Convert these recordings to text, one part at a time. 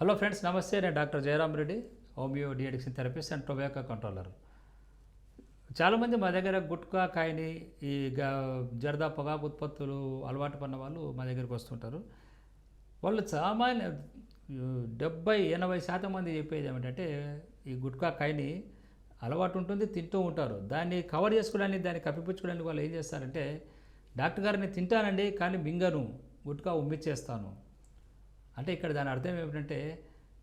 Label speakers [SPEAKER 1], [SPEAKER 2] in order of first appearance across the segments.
[SPEAKER 1] Hello friends నమస్తే. నేను doctor Jayaram Reddy homeo deaddiction therapist and tobacco controller. చాలామంది మా దగ్గర గుట్కా కాయని ఈ గ- జర్దా పొగాకు ఉత్పత్తులు అలవాటు పడిన వాళ్ళు మా దగ్గరికి వస్తుంటారు. వాళ్ళు సామాన్య డెబ్బై ఎనభై శాతం మంది చెప్పేది ఏమిటంటే ఈ గుట్కా కాయని అలవాటు ఉంటుంది తింటూ ఉంటారు. దాన్ని కవర్ చేసుకోవడానికి దాన్ని కప్పిపుచ్చుకోవడానికి వాళ్ళు ఏం చేస్తారంటే డాక్టర్ గారిని తింటానండి కానీ మింగను గుట్కా ఉమ్మిచ్చేస్తాను. అంటే ఇక్కడ దాని అర్థం ఏమిటంటే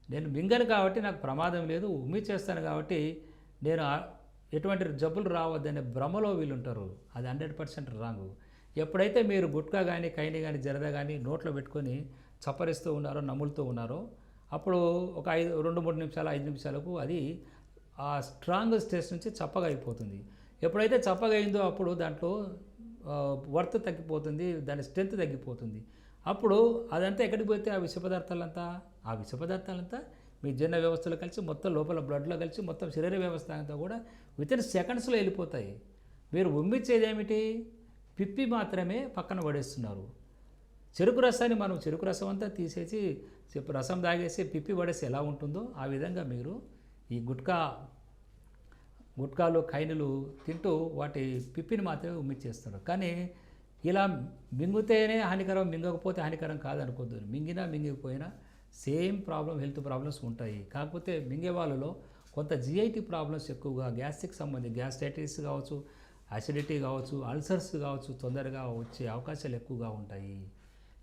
[SPEAKER 1] నేను మింగను కాబట్టి నాకు ప్రమాదం లేదు ఉమ్మి చేస్తాను కాబట్టి నేను ఎటువంటి జబ్బులు రావద్దనే భ్రమలో వీళ్ళు ఉంటారు అది హండ్రెడ్ పర్సెంట్ రాంగ్. ఎప్పుడైతే మీరు గుట్కా కానీ కైని కానీ జరద కానీ నోట్లో పెట్టుకొని చప్పరిస్తూ ఉన్నారో నములుతూ ఉన్నారో అప్పుడు ఒక ఐదు రెండు మూడు నిమిషాలు ఐదు నిమిషాలకు అది ఆ స్ట్రాంగ్ స్టేస్ నుంచి చప్పగా అయిపోతుంది ఎప్పుడైతే చప్పగా అయిందో అప్పుడు దాంట్లో వర్త్ తగ్గిపోతుంది దాని స్ట్రెంత్ తగ్గిపోతుంది. అప్పుడు అదంతా ఎక్కడికి పోతే ఆ విష పదార్థాలంతా? ఆ విష పదార్థాలంతా మీ జీర్ణ వ్యవస్థలో కలిసి మొత్తం లోపల బ్లడ్లో కలిసి మొత్తం శరీర వ్యవస్థ అంతా కూడా వితిన్ సెకండ్స్లో వెళ్ళిపోతాయి. మీరు ఉమ్మిచ్చేది ఏమిటి? పిప్పి మాత్రమే పక్కన పడేస్తున్నారు. చెరుకు రసాన్ని మనం చెరుకు రసం అంతా తీసేసి రసం తాగేసి పిప్పి పడేసి ఎలా ఉంటుందో ఆ విధంగా మీరు ఈ గుట్కా గుట్కాలు ఖైనులు తింటూ వాటి పిప్పిని మాత్రమే ఉమ్మిచ్చేస్తున్నారు. కానీ ఇలా మింగితేనే హానికరం మింగకపోతే హానికరం కాదనుకోద్దు. మింగినా మింగిపోయినా సేమ్ ప్రాబ్లం హెల్త్ ప్రాబ్లమ్స్ ఉంటాయి. కాకపోతే మింగే వాళ్ళలో కొంత జిఐటి ప్రాబ్లమ్స్ ఎక్కువగా గ్యాస్ట్రిక్ సంబంధించి గ్యాస్ట్రైటిస్ కావచ్చు అసిడిటీ కావచ్చు అల్సర్స్ కావచ్చు తొందరగా వచ్చే అవకాశాలు ఎక్కువగా ఉంటాయి.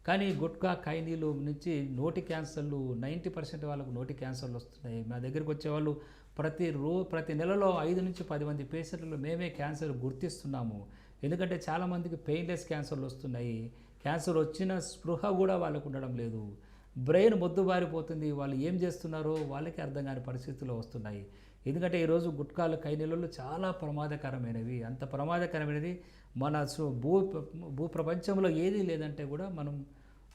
[SPEAKER 1] కానీ గుట్కా కైనీలు నుంచి నోటి క్యాన్సర్లు నైంటీ పర్సెంట్ వాళ్ళకు నోటి క్యాన్సర్లు వస్తున్నాయి. మా దగ్గరికి వచ్చేవాళ్ళు ప్రతి రో ప్రతి నెలలో ఐదు నుంచి పది మంది పేషెంట్లు మేమే క్యాన్సర్ గుర్తిస్తున్నాము. ఎందుకంటే చాలామందికి పెయిన్లెస్ క్యాన్సర్లు వస్తున్నాయి. క్యాన్సర్ వచ్చిన స్పృహ కూడా వాళ్ళకు ఉండడం లేదు. బ్రెయిన్ మొద్దుబారిపోతుంది. వాళ్ళు ఏం చేస్తున్నారో వాళ్ళకి అర్థం కాని పరిస్థితులు వస్తున్నాయి. ఎందుకంటే ఈరోజు గుట్కాలు కైనీళ్ళు చాలా ప్రమాదకరమైనవి. అంత ప్రమాదకరమైనది మన భూ భూ ప్రపంచంలో ఏదీ లేదంటే కూడా మనం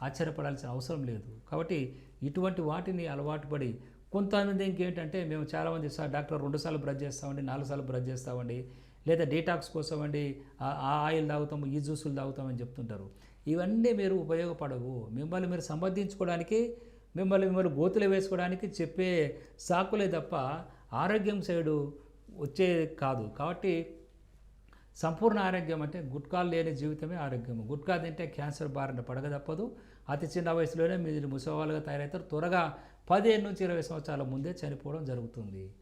[SPEAKER 1] ఆశ్చర్యపడాల్సిన అవసరం లేదు. కాబట్టి ఇటువంటి వాటిని అలవాటు పడి కొంతమంది ఇంకేంటంటే మేము చాలామంది సార్ డాక్టర్ రెండు సార్లు బ్రష్ చేస్తామండి నాలుగు సార్లు బ్రష్ చేస్తామండి. లేదా డీటాక్స్ కోసం అండి ఆ- ఆ ఆయిల్ తాగుతాము ఈ జ్యూసులు తాగుతామని చెప్తుంటారు. ఇవన్నీ మీరు ఉపయోగపడవు. మిమ్మల్ని మీరు సంబంధించుకోవడానికి మిమ్మల్ని మిమ్మల్ని గోతులు వేసుకోవడానికి చెప్పే సాకులే తప్ప ఆరోగ్యం సైడు వచ్చే కాదు. కాబట్టి సంపూర్ణ ఆరోగ్యం అంటే గుట్కాలు లేని జీవితమే ఆరోగ్యం గుట్కా తింటే క్యాన్సర్ బారిన పడక తప్పదు. అతి చిన్న వయసులోనే మీరు ముసవాళ్ళుగా తయారవుతారు. త్వరగా పదిహేను నుంచి ఇరవై సంవత్సరాల ముందే చనిపోవడం జరుగుతుంది.